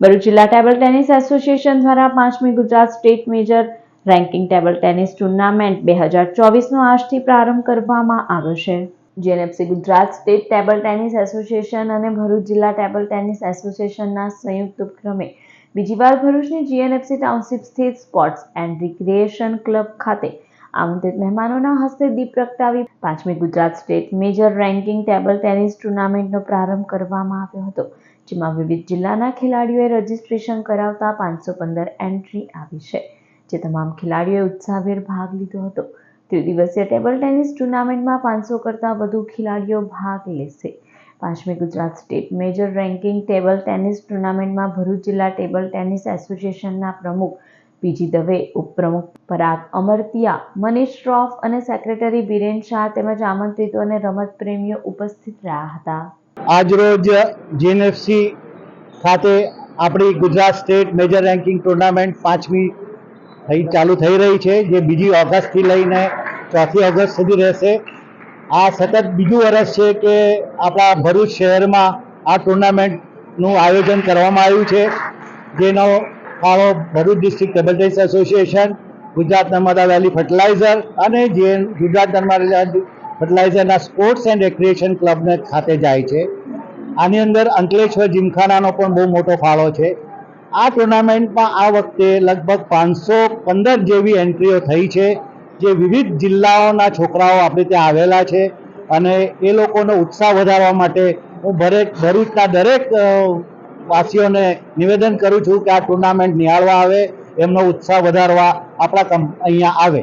ભરૂચ જિલ્લા table tennis association દ્વારા પાંચમી Gujarat state major ranking table tennis tournament બે હજાર ચોવીસનો આજથી પ્રારંભ કરવામાં આવ્યો છે. GNFC Gujarat state table tennis association અને ભરૂચ જિલ્લા ટેબલ ટેનિસ એસોસિએશનના સંયુક્ત ઉપક્રમે બીજી વાર ભરૂચની જીએનએફસી ટાઉનશીપ સ્થિત સ્પોર્ટ્સ એન્ડ રિક્રિએશન ક્લબ ખાતે આમંત્રિત મહેમાનોના હસ્તે દીપ પ્રગટાવી પાંચમી Gujarat state major ranking table tennis ટુર્નામેન્ટનો પ્રારંભ કરવામાં આવ્યો હતો, જેમાં વિવિધ જિલ્લાના ખેલાડીઓએ રજીસ્ટ્રેશન કરાવતા પાંચસો પંદર એન્ટ્રી આવી છે, જે તમામ ખેલાડીઓએ ઉત્સાહભેર ભાગ લીધો હતો. ત્રિદિવસીય ટેબલ ટેનિસ ટુર્નામેન્ટમાં પાંચસો કરતાં વધુ ખેલાડીઓ ભાગ લેશે. પાંચમી Gujarat state major ranking table tennis ટુર્નામેન્ટમાં ભરૂચ જિલ્લા ટેબલ ટેનિસ એસોસિએશનના પ્રમુખ પીજી દવે ઉપપ્રમુખ પરાગ અમરતિયા, મનીષ શ્રોફ અને સેક્રેટરી બિરેન શાહ તેમજ આમંત્રિતો અને રમત પ્રેમીઓ ઉપસ્થિત રહ્યા હતા. આજરોજ જીએનએફસી ખાતે આપણી Gujarat state major ranking tournament પાંચમી થઈ ચાલુ થઈ રહી છે, જે બીજી ઓગસ્ટથી લઈને ચોથી ઓગસ્ટ સુધી રહેશે. આ સતત બીજું વર્ષ છે કે આપણા ભરૂચ શહેરમાં આ ટુર્નામેન્ટનું આયોજન કરવામાં આવ્યું છે, જેનો ફાળો Bharuch district table tennis association Gujarat Narmada valley fertiliser અને જે ગુજરાત નર્મદા ફર્ટિલાઇઝરના સ્પોર્ટ્સ એન્ડ રેક્રિએશન ક્લબને ખાતે જાય છે. આની અંદર અંકલેશ્વર જીમખાનાનો પણ બહુ મોટો ફાળો છે. આ ટુર્નામેન્ટમાં આ વખતે લગભગ પાંચસો પંદર જેવી એન્ટ્રીઓ થઈ છે, જે વિવિધ જિલ્લાઓના છોકરાઓ આપણે ત્યાં આવેલા છે અને એ લોકોનો ઉત્સાહ વધારવા માટે હું ભરેક, ભરૂચના દરેક વાસીઓને નિવેદન કરું છું કે આ ટુર્નામેન્ટ નિહાળવા આવે, એમનો ઉત્સાહ વધારવા આપણા અહીંયા આવે.